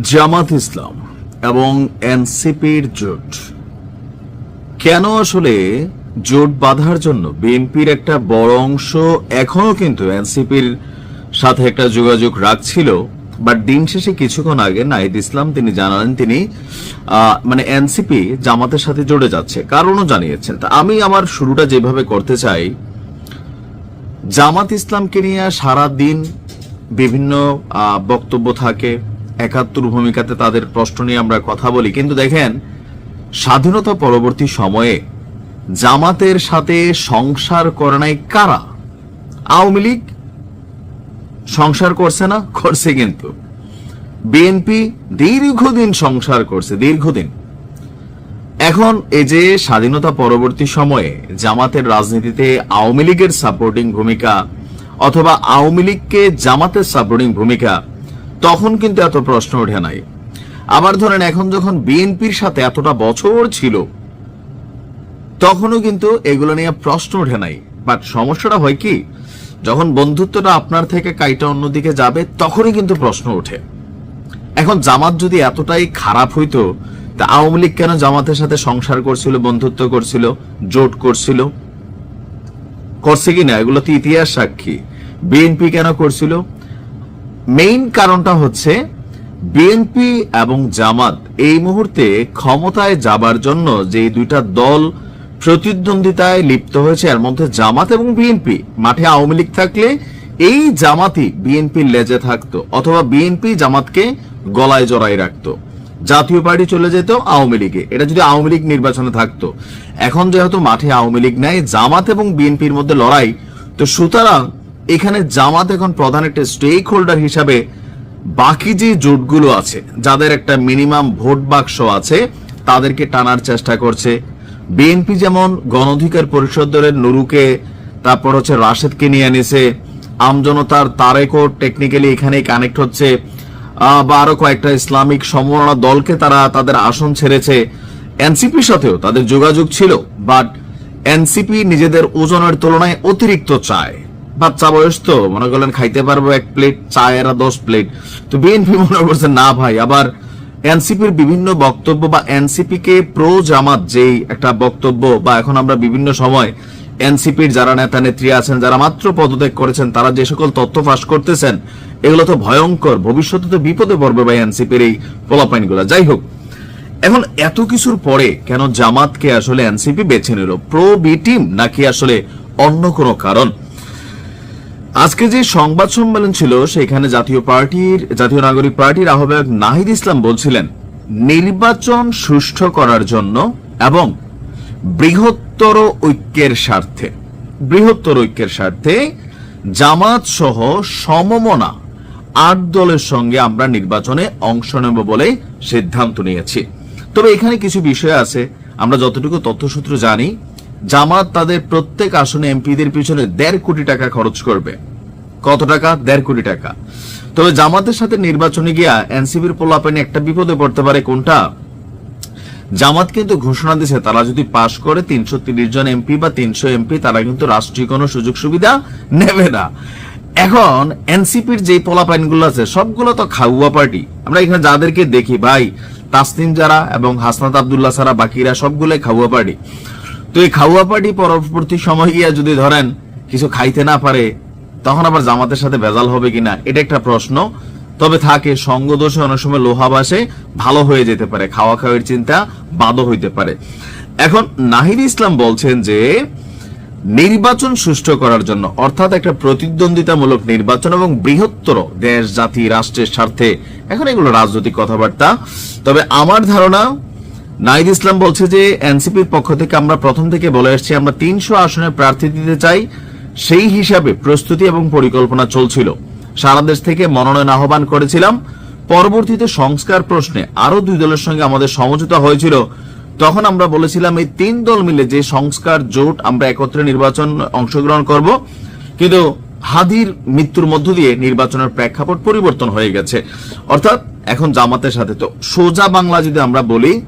জামাত ইসলাম এবং এনসিপির জোট। কেন আসলে জোট বাঁধার জন্য বিএনপির একটা বড় অংশ এখনও কিন্তু এনসিপির সাথে একটা যোগাযোগ রাখছিল, বাট দিন শেষে কিছুক্ষণ আগে নাহিদ ইসলাম তিনি জানালেন তিনি মানে এনসিপি জামাতের সাথে জড়ে যাচ্ছে। কারণও জানিয়েছেন। তা আমি আমার শুরুটা যেভাবে করতে চাই, জামাত ইসলামকে নিয়ে সারা দিন বিভিন্ন বক্তব্য থাকে একাত্তর ভূমিকাতে তাদের প্রশ্ন নিয়ে আমরা কথা বলি। কিন্তু দেখেন, স্বাধীনতা পরবর্তী সময়ে জামাতের সাথে সংসার করে নাই কারা? আওয়ামী লীগ সংসার করছে না? করছে কিন্তু। বিএনপি দীর্ঘদিন সংসার করছে, দীর্ঘদিন। এখন এই যে স্বাধীনতা পরবর্তী সময়ে জামাতের রাজনীতিতে আওয়ামী লীগের সাপোর্টিং ভূমিকা অথবা আওয়ামী লীগকে জামাতের সাপোর্টিং ভূমিকা তখন কিন্তু এত প্রশ্ন ওঠে নাই। আবার ধরেন, এখন যখন বিএনপির সাথে এতটা বছর ছিল, তখনও কিন্তু এগুলো নিয়ে প্রশ্ন ওঠে নাই। বাট সমস্যাটা হয় কি, যখন বন্ধুত্বটা আপনার থেকে কাইটা অন্যদিকে যাবে, তখনই কিন্তু প্রশ্ন ওঠে। এখন জামাত যদি এতটাই খারাপ হইতো, তা আওয়ামী লীগ কেন জামাতের সাথে সংসার করছিল, বন্ধুত্ব করছিল, জোট করছিল? করছে কিনা এগুলো তো ইতিহাস সাক্ষী। বিএনপি কেন করছিল? মেইন কারণটা হচ্ছে বিএনপি এবং জামাত এই মুহূর্তে ক্ষমতায় যাবার জন্য যে দুইটা দল প্রতিদ্বন্দ্বিতায় লিপ্ত হয়েছে, এর মধ্যে জামাত এবং বিএনপি। মাঠে আওয়ামী লীগ থাকলে এই জামাতই বিএনপির লেজে থাকতো অথবা বিএনপি জামাতকে গলায় জড়াই রাখতো। জাতীয় পার্টি চলে যেত আওয়ামী লীগে। এটা যদি আওয়ামী লীগ নির্বাচনে থাকতো। এখন যেহেতু মাঠে আওয়ামী লীগ নাই, জামাত এবং বিএনপির মধ্যে লড়াই, তো সুতরাং এখানে জামাত এখন প্রধান একটা স্টেক হোল্ডার হিসাবে বাকি যে জোটগুলো আছে, যাদের একটা মিনিমাম ভোট বাক্স আছে, তাদেরকে টানার চেষ্টা করছে। বিএনপি যেমন গণঅধিকার পরিষদ দলের নুরুকে, তারপর হচ্ছে রাশেদকে নিয়ে এনেছে। আমজনতার তারেকও টেকনিক্যালি এখানে কানেক্ট হচ্ছে। বা আরও কয়েকটা ইসলামিক সমমনা দলকে তারা তাদের আসন ছেড়েছে। এনসিপির সাথেও তাদের যোগাযোগ ছিল বাট এনসিপি নিজেদের ওজনের তুলনায় অতিরিক্ত চায়। বাচ্চা বয়স তো, মনে করলেন খাইতে পারব এক প্লেট চায় এরা দশ প্লেট তো বিএনপি মনে করছে, না ভাই। আবার এনসিপির বিভিন্ন বক্তব্য বা এনসিপি কে প্রো জামাত যেই একটা বক্তব্য বা এখন আমরা বিভিন্ন সময় এনসিপির যারা নেতা নেত্রী আছেন, যারা মাত্র পদত্যাগ করেছেন, তারা যে সকল তথ্য ফাঁস করতেছেন, এগুলো তো ভয়ঙ্কর। ভবিষ্যতে তো বিপদে পড়বে ভাই এনসিপির এই পোলাপাইনগুলো। যাই হোক, এখন এত কিছুর পরে কেন জামাতকে আসলে এনসিপি বেছে নিল? প্রো বি টিম নাকি আসলে অন্য কোনো কারণ? আজকে যে সংবাদ সম্মেলন ছিল, সেখানে জাতীয় পার্টির, জাতীয় নাগরিক পার্টির আহ্বায়ক নাহিদ ইসলাম বলছিলেন, নির্বাচন সুষ্ঠু করার জন্য এবং বৃহত্তর ঐক্যের স্বার্থে, বৃহত্তর ঐক্যের স্বার্থে জামাত সহ সমমনা আট দলের সঙ্গে আমরা নির্বাচনে অংশ নেব বলে সিদ্ধান্ত নিয়েছি। তবে এখানে কিছু বিষয় আছে, আমরা যতটুকু তথ্যসূত্র জানি জামাত তাদের প্রত্যেক আসনে এমপিদের পিছনে দেড় কোটি টাকা খরচ করবে। কত টাকা? দেড় কোটি টাকা। তবে জামাতের সাথে নির্বাচনে গিয়া এনসিবির পোলাপানি একটা বিপদে পড়তে পারে কোনটা? জামাত কিন্তু ঘোষণা দিয়েছে, তারা যদি পাশ করে তিনশো জন এমপি বা তিনশো এমপি, তারা কিন্তু রাষ্ট্রীয় কোনো সুযোগ সুবিধা নেবে না। এখন এনসিপির যে পোলাপাইনগুলো আছে, সবগুলো তো খাউয়া পার্টি। আমরা এখানে যাদেরকে দেখি, ভাই, তাসনিম যারা এবং হাসনাত আবদুল্লাহ সারা বাকিরা সবগুলোই খাউয়া পার্টি। তো এই খাউয়া পার্টি পরবর্তী সময় গিয়া যদি ধরেন কিছু খাইতে না পারে, তখন আবার জামাতের সাথে ভেজাল হবে কিনা? এটা একটা প্রশ্ন। তবে থাকে, সঙ্গ দোষে অনেক সময় লোহা বাসে ভালো হয়ে যেতে পারে, খাওয়া খাওয়ার চিন্তা বাদও হইতে পারে। এখন নাহিদ ইসলাম বলছেন যে, নির্বাচন সুষ্ঠু করার জন্য, অর্থাৎ একটা প্রতিদ্বন্দ্বিতামূলক নির্বাচন এবং বৃহত্তর দেশ, জাতি, রাষ্ট্রের স্বার্থে, এখন এগুলো রাজনৈতিক কথাবার্তা। তবে আমার ধারণা নাইদ ইসলাম বলছে যে, এনসিপির পক্ষ থেকে আমরা প্রথম থেকে বলে আসছি, আমরা তিনশো আসনে প্রার্থী দিতে চাই। সেই হিসাবে প্রস্তুতি এবং পরিকল্পনা চলছিল। সারা দেশ থেকে মনোনয়ন আহ্বান করেছিলাম। পরবর্তীতে সংস্কার প্রশ্নে আরও দুই দলের সঙ্গে আমাদের সমঝোতা হয়েছিল। তখন আমরা বলেছিলাম, এই তিন দল মিলে যে সংস্কার জোট আমরা একত্রে নির্বাচন অংশগ্রহণ করব। কিন্তু হাদির মৃত্যুর মধ্য দিয়ে নির্বাচনের প্রেক্ষাপট পরিবর্তন হয়ে গেছে। অর্থাৎ এখন জামাতের সাথে তো সোজা বাংলা যদি আমরা বলি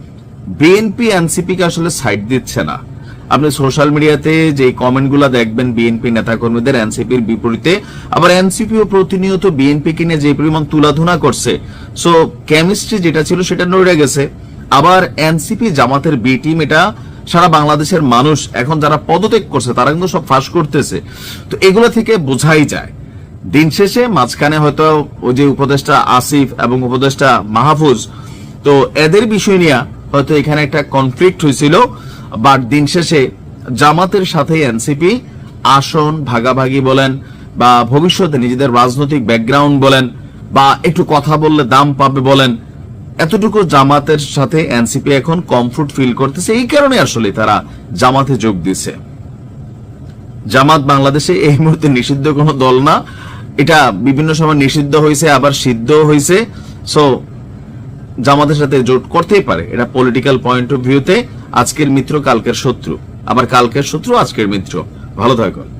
বিএনপি এনসিপি কে আসলে সাইড দিচ্ছে না। আপনি সোশ্যাল মিডিয়াতে যে কমেন্টগুলো দেখবেন বিএনপি নেতাকর্মীদের এনসিপির বিপরীতে, আবার এনসিপিও প্রতিনিয়ত বিএনপি কিনে যে পরিমাণ তুলাধুনা করছে সো কেমিস্ট্রি যেটা ছিল সেটা নড়ে গেছে। আবার এনসিপি জামাতের বি টিম এটা সারা বাংলাদেশের মানুষ, এখন যারা পদত্যাগ করছে, তারা কিন্তু সব ফাঁস করতেছে। তো এগুলো থেকে বোঝাই যায়। দিন শেষে মাঝখানে হয়তো ওই যে উপদেষ্টা আসিফ এবং উপদেষ্টা মাহফুজ, তো এদের বিষয় নিয়ে হয়তো এখানে একটা কনফ্লিক্ট হয়েছিল বাট দিন শেষে জামাতের সাথে এনসিপি আসন ভাগাভাগি বলেন, বা ভবিষ্যতে নিজেদের রাজনৈতিক ব্যাকগ্রাউন্ড বলেন, বা একটু কথা বললে দাম পাবে বলেন, এতটুকু জামাতের সাথে এনসিপি এখন কমফোর্ট ফিল করতেছে। এই কারণে আসলে তারা জামাতে যোগ দিছে জামাত বাংলাদেশে এই মুহূর্তে নিষিদ্ধ কোনো দল না। এটা বিভিন্ন সময় নিষিদ্ধ হয়েছে, আবার সিদ্ধ হয়েছে। সো জামাতের সাথে জোট করতেই পারে। এটা পলিটিক্যাল পয়েন্ট অফ ভিউতে আজকের মিত্র, কালকের শত্রু। আবার কালকের শত্রু, আজকের মিত্র। ভালো থাকুন।